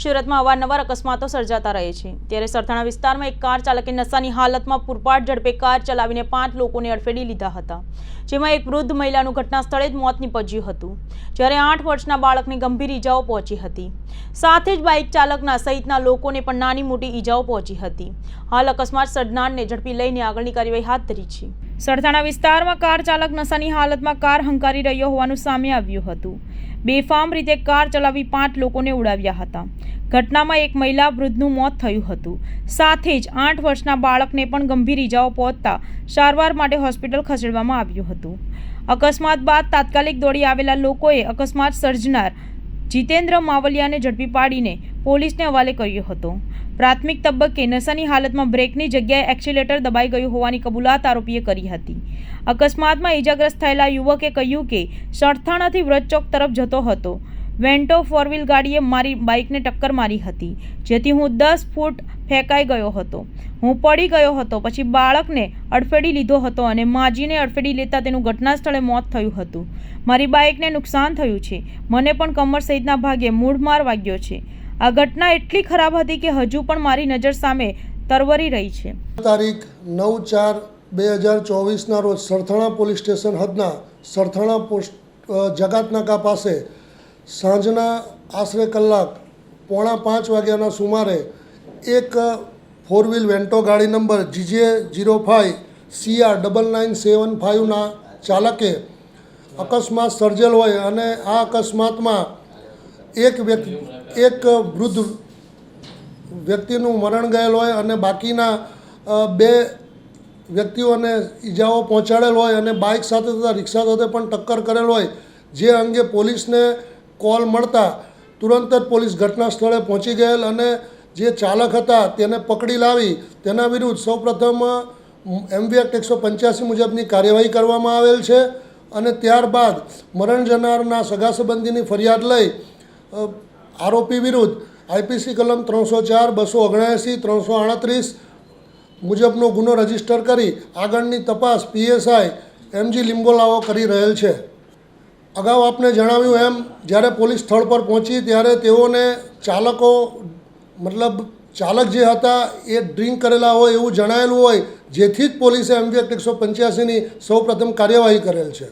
સુરતમાં અવારનવાર અકસ્માતો સર્જાતા રહે છે. ત્યારે સરથાણા વિસ્તારમાં એક કાર ચાલકે નશાની હાલતમાં પૂરપાટ ઝડપે કાર ચલાવીને પાંચ લોકોને અડફેડી લીધા હતા. જેમાં એક વૃદ્ધ મહિલાનું ઘટના સ્થળે જ મોત નીપજ્યું હતું. જ્યારે આઠ વર્ષના બાળકને ગંભીર ઈજાઓ પહોંચી હતી. સાથે જ બાઇક ચાલકના સહિતના લોકોને પણ નાની મોટી ઈજાઓ પહોંચી હતી. હાલ અકસ્માત સર્જનારને ઝડપી લઈને આગળની કાર્યવાહી હાથ ધરી છે. સરથાણા વિસ્તારમાં કાર ચાલક નશાની હાલતમાં કાર હંકારી રહ્યો હોવાનું સામે આવ્યું હતું. બેફામ રીતે કાર ચલાવી પાંચ લોકોને ઉડાવ્યા હતા. ઘટનામાં એક મહિલા વૃદ્ધનું મોત થયું હતું. સાથે જ આઠ વર્ષના બાળકને પણ ગંભીર ઈજાઓ પહોંચતા સારવાર માટે હોસ્પિટલ ખસેડવામાં આવ્યું હતું. અકસ્માત બાદ તાત્કાલિક દોડી આવેલા લોકોએ અકસ્માત સર્જનાર જીતેન્દ્ર માવલિયાને ઝડપી પાડીને પોલીસને હવાલે કર્યો હતો. પ્રાથમિક તબક્કે નશાની હાલતમાં બ્રેકની જગ્યાએ એક્સિલેટર દબાઈ ગયું હોવાની કબૂલાત આરોપીએ કરી હતી. અકસ્માતમાં ઈજાગ્રસ્ત થયેલા યુવકે કહ્યું કે સરથાણાથી વ્રજચોક તરફ જતો હતો. વેન્ટો ફોર ગાડીએ મારી બાઇકને ટક્કર મારી હતી, જેથી હું દસ ફૂટ ફેંકાઈ ગયો હતો. હું પડી ગયો હતો, પછી બાળકને અડફેડી લીધો હતો અને માજીને અડફેડી લેતા તેનું ઘટના સ્થળે મોત થયું હતું. મારી બાઇકને નુકસાન થયું છે. મને પણ કમર સહિતના ભાગે મૂઢમાર વાગ્યો છે. આ ઘટના એટલી ખરાબ હતી કે હજુ પણ મારી નજર સામે તરવરી રહી છે. તારીખ નવ ચાર બે હજાર ચોવીસના રોજ સરથાણા પોલીસ સ્ટેશન હદના સરથાણા પોસ્ટ જગાતનાકા પાસે સાંજના આશરે કલાક પોણા પાંચ વાગ્યાના સુમારે એક ફોર વ્હીલ વેન્ટો ગાડી number GJ zero five CR double nine seven ફાઇવના ચાલકે અકસ્માત સર્જેલ હોય અને આ અકસ્માતમાં એક વ્યક્તિ, એક વૃદ્ધ વ્યક્તિનું મરણ ગયેલ હોય અને બાકીના બે વ્યક્તિઓને ઈજાઓ પહોંચાડેલ હોય અને બાઇક સાથે તથા રિક્ષા સાથે પણ ટક્કર કરેલ હોય, જે અંગે પોલીસને કોલ મળતા તુરંત જ પોલીસ ઘટના સ્થળે પહોંચી ગયેલ અને જે ચાલક હતા તેને પકડી લાવી, તેના વિરુદ્ધ સૌપ્રથમ એમવી એક્ટ એકસો પંચ્યાસી મુજબની કાર્યવાહી કરવામાં આવેલ છે અને ત્યારબાદ મરણ જનારના સગા સંબંધીની ફરિયાદ લઈ આરોપી વિરુદ્ધ આઈપીસી કલમ ત્રણસો ચાર, બસો ઓગણએંસી ત્રણસો આડત્રીસ મુજબનો ગુનો રજિસ્ટર કરી આગળની તપાસ પીએસઆઈ એમજી લિંબોલાઓ કરી રહેલ છે. અગાઉ આપને જણાવ્યું એમ, જ્યારે પોલીસ સ્થળ પર પહોંચી ત્યારે તેઓને ચાલકો, મતલબ ચાલક જે હતા એ ડ્રિંક કરેલા હોય એવું જણાયેલું હોય, જેથી જ પોલીસે એમવી એક્ટ એકસો પંચ્યાસીની સૌપ્રથમ કાર્યવાહી કરેલ છે.